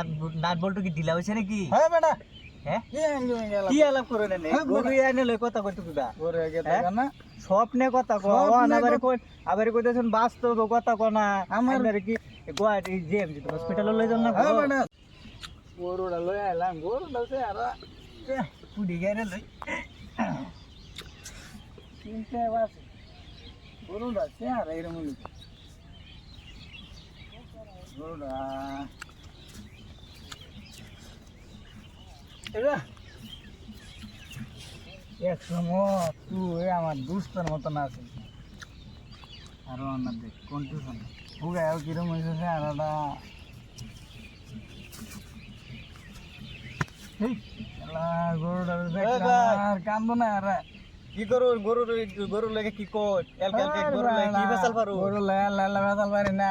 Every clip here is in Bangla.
নাট নাট বল্টু কি ঢিলা হয়েছে নাকি? হ্যাঁ বেটা। হ্যাঁ? কি আলাপ করে নেন হ্যাঁ, গরু এনে লই কথা কইতে কিবা ওরে গেতে? না। স্বপ্নে কথা কো আবার কই আবার কইতেছেন বাস্তব কথা কো না। আমার- কি গুয়াহাটি জেএমজি হসপিটালে লই যান না হ্যাঁ বেটা। গরুটা লই আইলাম গরুটা সে আর পুডি গেরে লই। চিনতে বাস গরুটা সে আর এরকম গরুটা এক সময় তুই আমার দুস্তর মতন আছে। আরও অন্য দেখ কনফিউশন হুগা কিরম হয়েছে আর একটা এই, শালা গরুটা দেখলাম আর কান্দো না আর কি করু গরু গরু লাগে কি কই এল কাল গরু লাগে কি বেসাল পারু? গরু লে লে বেসাল পারি না।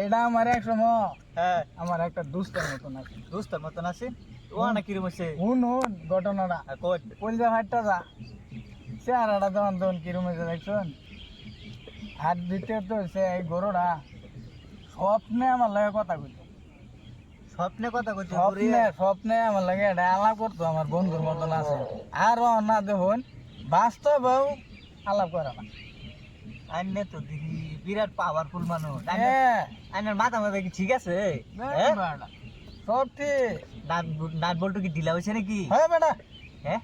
এটা আমার এক সময় হ্যাঁ। আমার একটা দুস্তর মতন আছে। দোস্তার মতন আছে? ও কিরম হইছে হুন হুন ঘটনাটা। আর কই? হাটটা যা। চেহারাটা তখন তখন কিরম হয়েছে দেখছুন? হাত দিতে তো সে এই গরুটা স্বপ্নে আমার লাগে কথা কইতো। স্বপ্নে কথা কইছে স্বপ্নে স্বপ্নে আমার লাগে এটা আলাপ করতো আমার বন্ধুর মতন আছে। আর না দেখুন বাস্তবেও আলাপ করে না। আইনে তো দিদি বিরাট পাওয়ারফুল মানুষ। হ্যাঁ। আইনের মাথা মাথা কি ঠিক আছে? হ্যাঁ, হ্যাঁ। সব ঠিক। নাট নাট বল্টু কি ঢিলা হইছে নাকি? হ্যাঁ বেটা। হ্যাঁ?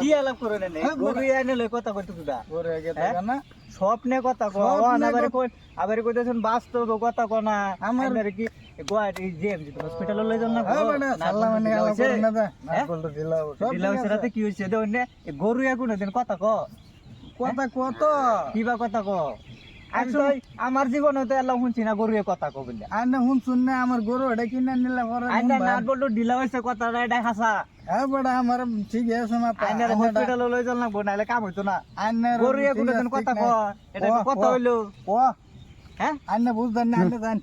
কি আলাপ করে হ্যাঁ, গরু এনে লই কথা কইতে হ্যাঁ? না? স্বপ্নে কথা কো স্বপ্নে আবার কথা- কই আবার কইতেছেন বাস্তব কথা কো না। আমার- আমার কি গুয়াহাটি জেএমজি হসপিটালে লই যান না হ্যাঁ মানে আলাপ করে না দে? বলতো দিলাও ঢিলা হইছে। রাতে কি হইছে? দেও নে গরু দিন কথা কো কথা কত কিবা কথা কো আমার জীবনে তো এলাম শুনছি না গরু কথা কো বলে। আর না শুনছুন শুন না আমার গরু এটা কিনে নিলে পরে আইনা না বল্টু ঢিলা হইছে কথা এটা হাসা। হ্যাঁ বেটা আমার ঠিক আছে মাথা আইনার হসপিটাল লই চল না নাইলে কাম হইতো না। আইনার গরু এখন কথা কয় এটা কথা হইল। ও। হ্যাঁ? আইনা বুঝতেন না আইনা জান।